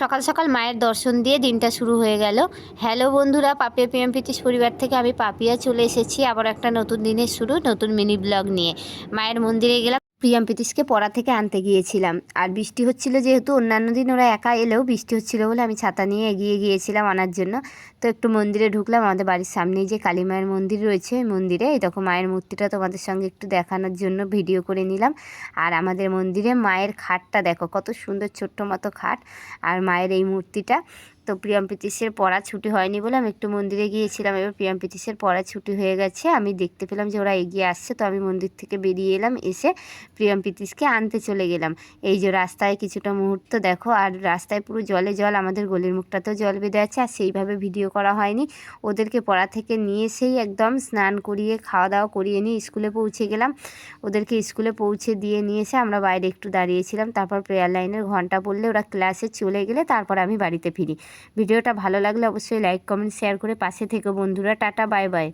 সকাল সকাল মায়ের দর্শন দিয়ে দিনটা শুরু হয়ে গেল। হ্যালো বন্ধুরা, পাপিয়া পিএম পিতিস পরিবার থেকে আমি পাপিয়া চলে এসেছি আবার একটা নতুন দিনের শুরু, নতুন মিনি ব্লগ নিয়ে। মায়ের মন্দিরে গেলাম। প্রিয়াম পিতিসকে পড়া থেকে আনতে গিয়েছিলাম। আর বৃষ্টি হচ্ছিল যেহেতু, অন্যান্য দিন ওরা একা এলেও বৃষ্টি হচ্ছিল বলে আমি ছাতা নিয়ে এগিয়ে গিয়েছিলাম আনার জন্য। তো একটু মন্দিরে ঢুকলাম, আমাদের বাড়ির সামনেই যে কালী মায়ের মন্দির রয়েছে, ওই মন্দিরে। এই দেখো মায়ের মূর্তিটা তোমাদের সঙ্গে একটু দেখানোর জন্য ভিডিও করে নিলাম। আর আমাদের মন্দিরে মায়ের খাটটা দেখো, কত সুন্দর ছোট্ট মতো খাট। আর মায়ের এই মূর্তিটা। তো প্রিয়াম পিতিসের পড়া ছুটি হয়নি বলে আমি একটু মন্দিরে গিয়েছিলাম। এবার প্রিয়াম পিতিসের পড়া ছুটি হয়ে গেছে। আমি দেখতে পেলাম যে ওরা এগিয়ে আসছে। তো আমি মন্দির থেকে বেরিয়ে এলাম। এসে প্রিয়াম পিতিসকে আনতে চলে গেলাম। এই যে রাস্তায় কিছুটা মুহূর্ত দেখো, আর রাস্তায় পুরো জলে জল, আমাদের গলির মুখটাতেও জল বেঁধে আছে। আর সেইভাবে ভিডিও করা হয়নি। ওদেরকে পড়া থেকে নিয়ে এসেই একদম স্নান করিয়ে খাওয়া দাওয়া করিয়ে নিয়ে স্কুলে পৌঁছে গেলাম। ওদেরকে স্কুলে পৌঁছে দিয়ে নিয়ে এসে আমরা বাইরে একটু দাঁড়িয়েছিলাম। তারপর প্রেয়ার লাইনের ঘণ্টা পড়লে ওরা ক্লাসে চলে গেলে তারপর আমি বাড়িতে ফিরি। ভিডিওটা ভালো লাগলে অবশ্যই লাইক কমেন্ট শেয়ার করে পাশে থেকে বন্ধুরা। Tata bye bye.